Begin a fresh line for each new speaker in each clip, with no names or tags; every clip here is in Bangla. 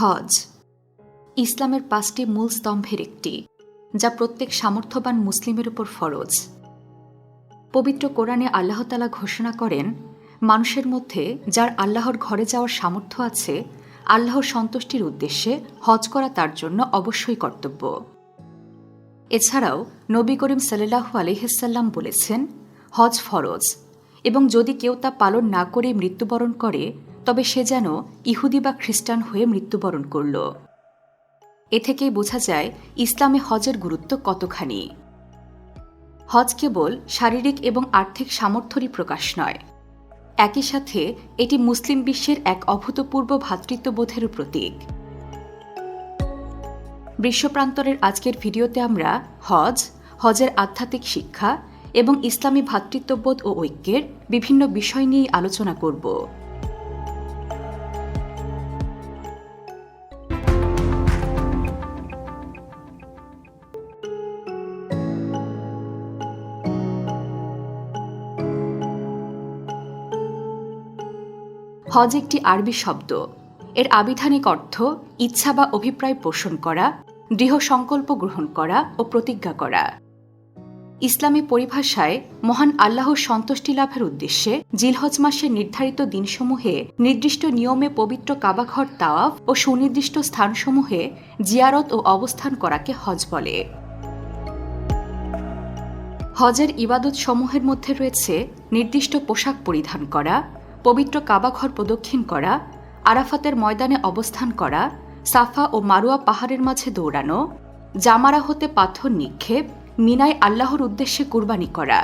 হজ। ইসলামের পাঁচটি মূল স্তম্ভের একটি, যা প্রত্যেক সামর্থ্যবান মুসলিমের উপর ফরজ। পবিত্র কোরআনে আল্লাহতালা ঘোষণা করেন, মানুষের মধ্যে যার আল্লাহর ঘরে যাওয়ার সামর্থ্য আছে, আল্লাহর সন্তুষ্টির উদ্দেশ্যে হজ করা তার জন্য অবশ্যই কর্তব্য। এছাড়াও নবী করিম সাল্লাহু আলহিসাল্লাম বলেছেন, হজ ফরজ এবং যদি কেউ তা পালন না করে মৃত্যুবরণ করে তবে সে যেন ইহুদি বা খ্রিস্টান হয়ে মৃত্যুবরণ করল। এ থেকেই বোঝা যায়, ইসলামে হজের গুরুত্ব কতখানি। হজ কেবল শারীরিক এবং আর্থিক সামর্থ্যরই প্রকাশ নয়। একই সাথে, এটি মুসলিম বিশ্বের এক অভূতপূর্ব ভ্রাতৃত্ববোধেরও প্রতীক। বিশ্বপ্রান্তরের আজকের ভিডিওতে আমরা হজ, হজের আধ্যাত্মিক শিক্ষা এবং ইসলামী ভ্রাতৃত্ববোধ ও ঐক্যের বিভিন্ন বিষয় নিয়ে আলোচনা করব। হজ একটি আরবি শব্দ। এর আবিধানিক অর্থ ইচ্ছা বা অভিপ্রায় পোষণ করা, দৃঢ় সংকল্প গ্রহণ করা ও প্রতিজ্ঞা করা। ইসলামী পরিভাষায় মহান আল্লাহর সন্তুষ্টি লাভের উদ্দেশ্যে জিলহজ মাসের নির্ধারিত দিনসমূহে নির্দিষ্ট নিয়মে পবিত্র কাবাঘর তাওয়াফ ও সুনির্দিষ্ট স্থানসমূহে জিয়ারত ও অবস্থান করাকে হজ বলে। হজের ইবাদত সমূহের মধ্যে রয়েছে নির্দিষ্ট পোশাক পরিধান করা পবিত্র কাবাঘর প্রদক্ষিণ করা, আরাফাতের ময়দানে অবস্থান করা, সাফা ও মারুয়া পাহাড়ের মাঝে দৌড়ানো, জামারা হতে পাথর নিক্ষেপ, মিনায় আল্লাহর উদ্দেশ্যে কুরবানি করা।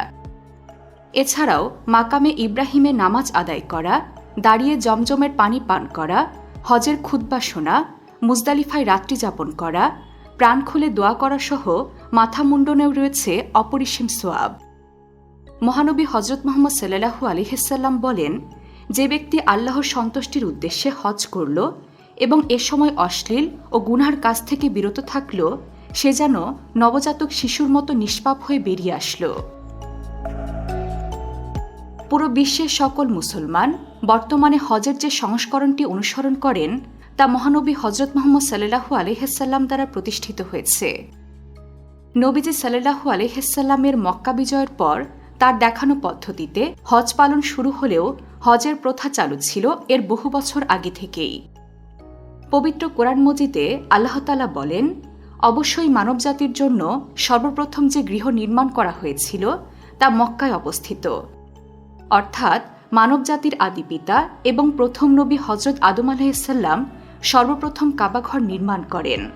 এছাড়াও মাকামে ইব্রাহিমে নামাজ আদায় করা, দাঁড়িয়ে জমজমের পানি পান করা, হজের খুদ্া শোনা, মুজদালিফায় রাত্রি যাপন করা, প্রাণ খুলে দোয়া করা সহ মাথা মুন্ডনেও রয়েছে অপরিসীম সোয়াব। মহানবী হজরত মোহাম্মদ সাল্লাহু আলিহাল্লাম বলেন যে ব্যক্তি আল্লাহর সন্তুষ্টির উদ্দেশ্যে হজ করল এবং এ সময় অশ্লীল ও গুনহার কাছ থেকে বিরত থাকল, সে যেন নবজাতক শিশুর মতো নিষ্পাপ হয়ে বেরিয়ে আসলো। পুরো বিশ্বের সকল মুসলমান বর্তমানে হজের যে সংস্করণটি অনুসরণ করেন, তা মহানবী হজরত মোহাম্মদ সাল্লাহু আলহাল্লাম দ্বারা প্রতিষ্ঠিত হয়েছে। নবীজি সাল্লাহু আলহাল্লামের মক্কা বিজয়ের পর তার দেখানো পদ্ধতিতে হজ পালন শুরু হলেও হজের প্রথা চালু ছিল এর বহু বছর আগে থেকেই। পবিত্র কোরআন মজিদে আল্লাহতালা বলেন, অবশ্যই মানবজাতির জন্য সর্বপ্রথম যে গৃহ নির্মাণ করা হয়েছিল তা মক্কায় অবস্থিত। অর্থাৎ মানবজাতির আদি পিতা এবং প্রথম নবী হজরত আদম আলাহিসাল্লাম সর্বপ্রথম কাবাঘর নির্মাণ করেন।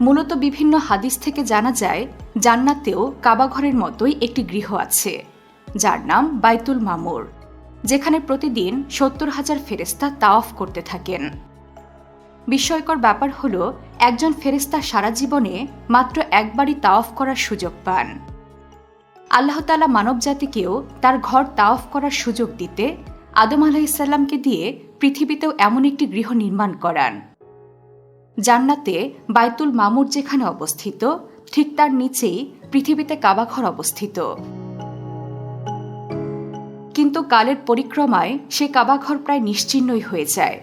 মূলত বিভিন্ন হাদিস থেকে জানা যায়, জান্নাতেও কাবাঘরের মতোই একটি গৃহ আছে। যার নাম বাইতুল মামুর, যেখানে প্রতিদিন সত্তর হাজার ফেরেস্তা তাওয়াফ করতে থাকেন। বিস্ময়কর ব্যাপার হল, একজন ফেরেস্তা সারা জীবনে মাত্র একবারই তাওয়াফ করার সুযোগ পান। আল্লাহতালা মানবজাতিকেও তার ঘর তাওয়াফ করার সুযোগ দিতে আদম আলাহিসাল্লামকে দিয়ে পৃথিবীতেও এমন একটি গৃহ নির্মাণ করান। জান্নাতে বাইতুল মামুর যেখানে অবস্থিত, ঠিক তার নিচেই পৃথিবীতে কাবাঘর অবস্থিত। কিন্তু কালের পরিক্রমায় সে কাবাঘর প্রায় নিশ্চিহ্নই হয়ে যায়।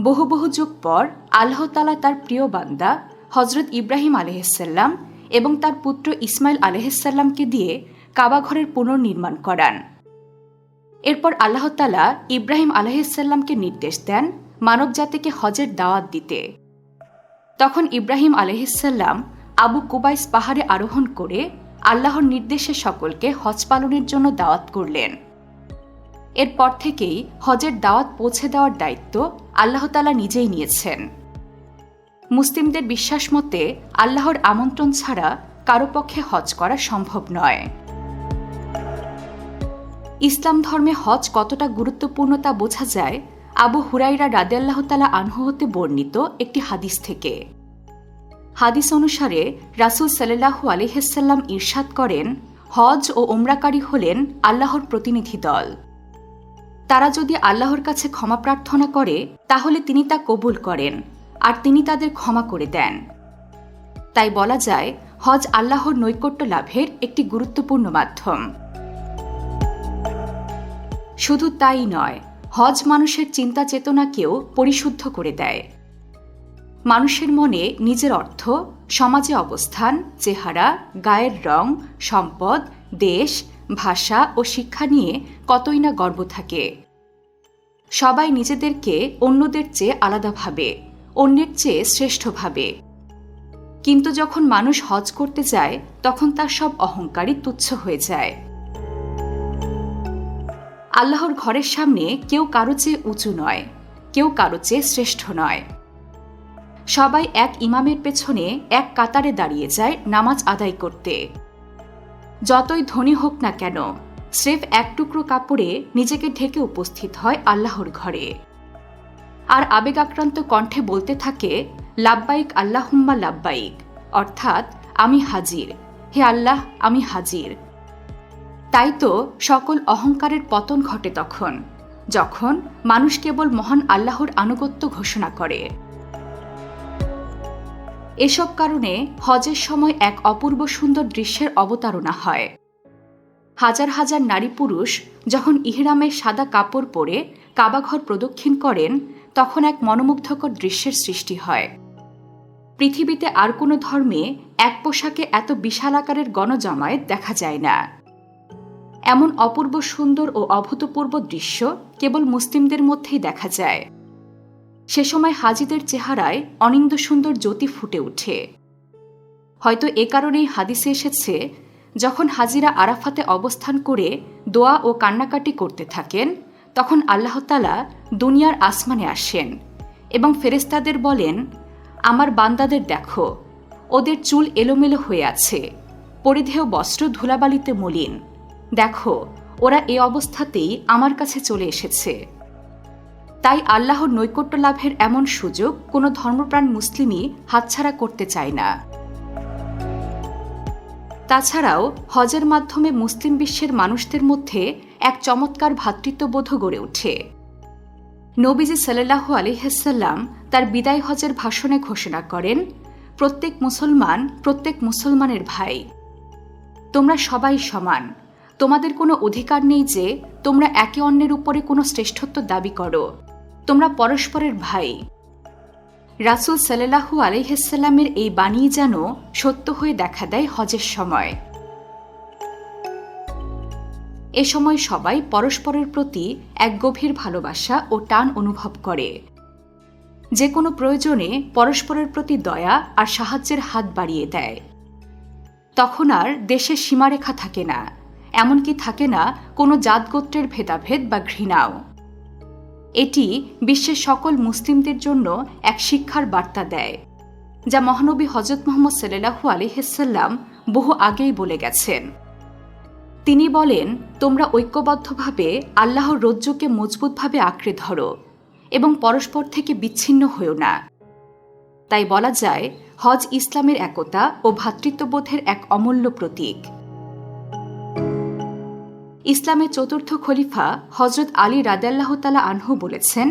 বহু বহু যুগ পর আল্লাহ তালা তার প্রিয় বান্দা হজরত ইব্রাহিম আলহিসাল্লাম এবং তার পুত্র ইসমাইল আলহিসাল্লামকে দিয়ে কাবাঘরের পুনর্নির্মাণ করান। এরপর আল্লাহতালা ইব্রাহিম আলহিসাল্লামকে নির্দেশ দেন মানবজাতিকে হজের দাওয়াত দিতে। তখন ইব্রাহিম আলহিসাল্লাম আবু কুবাইস পাহাড়ে আরোহণ করে আল্লাহর নির্দেশে সকলকে হজ পালনের জন্য দাওয়াত করলেন। এরপর থেকেই হজের দাওয়াত পৌঁছে দেওয়ার দায়িত্ব আল্লাহতালা নিজেই নিয়েছেন। মুসলিমদের বিশ্বাস মতে আল্লাহর আমন্ত্রণ ছাড়া কারও পক্ষে হজ করা সম্ভব নয়। ইসলাম ধর্মে হজ কতটা গুরুত্বপূর্ণ তা বোঝা যায় আবু হুরাইরা রাদেল্লাহ তালা আনহু হতে বর্ণিত একটি হাদিস থেকে। হাদিস অনুসারে রাসুল সাল্লাহু আলিহাল্লাম ইরশাদ করেন, হজ ও ওমরাকারী হলেন আল্লাহর প্রতিনিধি দল। তারা যদি আল্লাহর কাছে ক্ষমা প্রার্থনা করে, তাহলে তিনি তা কবুল করেন, আর তিনি তাদের ক্ষমা করে দেন। তাই বলা যায়, হজ আল্লাহর নৈকট্য লাভের একটি গুরুত্বপূর্ণ মাধ্যম। শুধু তাই নয়, হজ মানুষের চিন্তা চেতনাকেও পরিশুদ্ধ করে দেয়। মানুষের মনে নিজের অর্থ, সমাজে অবস্থান, চেহারা, গায়ের রং, সম্পদ, দেশ, ভাষা ও শিক্ষা নিয়ে কতই না গর্ব থাকে। সবাই নিজেদেরকে অন্যদের চেয়ে আলাদা ভাবে, অন্যের চেয়ে শ্রেষ্ঠ ভাবে। কিন্তু যখন মানুষ হজ করতে যায়, তখন তার সব অহংকারই তুচ্ছ হয়ে যায়। আল্লাহর ঘরের সামনে কেউ কারও চেয়ে উঁচু নয়, কেউ কারও চেয়ে শ্রেষ্ঠ নয়। সবাই এক ইমামের পেছনে এক কাতারে দাঁড়িয়ে যায় নামাজ আদায় করতে। যতই ধনী হোক না কেন, স্রেফ এক টুকরো কাপড়ে নিজেকে ঢেকে উপস্থিত হয় আল্লাহর ঘরে। আর আবেগাক্রান্ত কণ্ঠে বলতে থাকে, লাব্বাইক আল্লাহুম্মা লাব্বাইক। অর্থাৎ, আমি হাজির। হে আল্লাহ, আমি হাজির। তাই তো সকল অহংকারের পতন ঘটে তখন, যখন মানুষ কেবল মহান আল্লাহর আনুগত্য ঘোষণা করে। এসব কারণে হজের সময় এক অপূর্ব সুন্দর দৃশ্যের অবতারণা হয়। হাজার হাজার নারী পুরুষ যখন ইহরামের সাদা কাপড় পরে কাবাঘর প্রদক্ষিণ করেন, তখন এক মনোমুগ্ধকর দৃশ্যের সৃষ্টি হয়। পৃথিবীতে আর কোনো ধর্মে এক পোশাকে এত বিশাল আকারের গণজমায়েত দেখা যায় না। এমন অপূর্ব সুন্দর ও অভূতপূর্ব দৃশ্য কেবল মুসলিমদের মধ্যেই দেখা যায়। সে সময় হাজিদের চেহারায় অনিন্দ সুন্দর জ্যোতি ফুটে ওঠে। হয়তো এ কারণেই হাদিসে এসেছে, যখন হাজিরা আরাফাতে অবস্থান করে দোয়া ও কান্নাকাটি করতে থাকেন, তখন আল্লাহতালা দুনিয়ার আসমানে আসেন এবং ফেরেস্তাদের বলেন, আমার বান্দাদের দেখো, ওদের চুল এলোমেলো হয়ে আছে, পরিধেয় বস্ত্র ধুলাবালিতে মলিন। দেখো, ওরা এ অবস্থাতেই আমার কাছে চলে এসেছে। তাই আল্লাহর নৈকট্য লাভের এমন সুযোগ কোনো ধর্মপ্রাণ মুসলিমই হাতছাড়া করতে চায় না। তাছাড়াও হজের মাধ্যমে মুসলিম বিশ্বের মানুষদের মধ্যে এক চমৎকার ভ্রাতৃত্ববোধ গড়ে ওঠে। নবীজি সাল্লাহু আলিহাসাল্লাম তার বিদায় হজের ভাষণে ঘোষণা করেন, প্রত্যেক মুসলমান প্রত্যেক মুসলমানের ভাই। তোমরা সবাই সমান। তোমাদের কোনো অধিকার নেই যে তোমরা একে অন্যের উপরে কোনো শ্রেষ্ঠত্ব দাবি করো। তোমরা পরস্পরের ভাই। রাসুল সাল্লাহু আলহিসাল্লামের এই বাণী যেন সত্য হয়ে দেখা দেয় হজের সময়। এ সময় সবাই পরস্পরের প্রতি এক গভীর ভালোবাসা ও টান অনুভব করে। যে কোনো প্রয়োজনে পরস্পরের প্রতি দয়া আর সাহায্যের হাত বাড়িয়ে দেয়। তখন আর দেশের সীমারেখা থাকে না, এমনকি থাকে না কোনো জাতগোত্রের ভেদাভেদ বা ঘৃণাও। এটি বিশ্বের সকল মুসলিমদের জন্য এক শিক্ষার বার্তা দেয়, যা মহানবী হজরত মোহাম্মদ সাল্লাহু আলিহাল্লাম বহু আগেই বলে গেছেন। তিনি বলেন, তোমরা ঐক্যবদ্ধভাবে আল্লাহর রজ্জুকে মজবুতভাবে আঁকড়ে ধরো এবং পরস্পর থেকে বিচ্ছিন্ন হও না। তাই বলা যায়, হজ ইসলামের একতা ও ভ্রাতৃত্ববোধের এক অমূল্য প্রতীক। ইসলামের চতুর্থ খলিফা হজরত আলী রাদাল্লাহ তালা আনহু বলেছেন,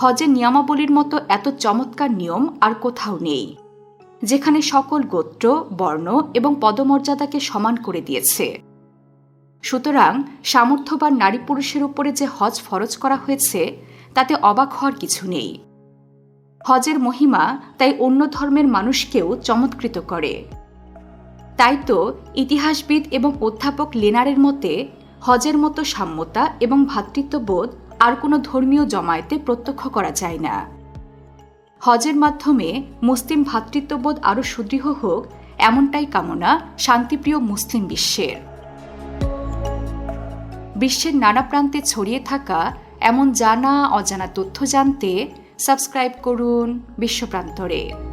হজের নিয়মাবলীর মতো এত চমৎকার নিয়ম আর কোথাও নেই, যেখানে সকল গোত্র, বর্ণ এবং পদমর্যাদাকে সমান করে দিয়েছে। সুতরাং সামর্থ্যবান নারী পুরুষের উপরে যে হজ ফরজ করা হয়েছে, তাতে অবাক হওয়ার কিছু নেই। হজের মহিমা তাই অন্য ধর্মের মানুষকেও চমৎকৃত করে। তাই তো ইতিহাসবিদ এবং অধ্যাপক লেনারের মতে হজের মতো সাম্যতা এবং ভ্রাতৃত্ববোধ আর কোনো ধর্মীয় জমায়েতে প্রত্যক্ষ করা যায় না। হজের মাধ্যমে মুসলিম ভ্রাতৃত্ববোধ আরও সুদৃঢ় হোক, এমনটাই কামনা শান্তিপ্রিয় মুসলিম বিশ্বের। বিশ্বের নানা প্রান্তে ছড়িয়ে থাকা এমন জানা অজানা তথ্য জানতে সাবস্ক্রাইব করুন বিশ্বপ্রান্তরে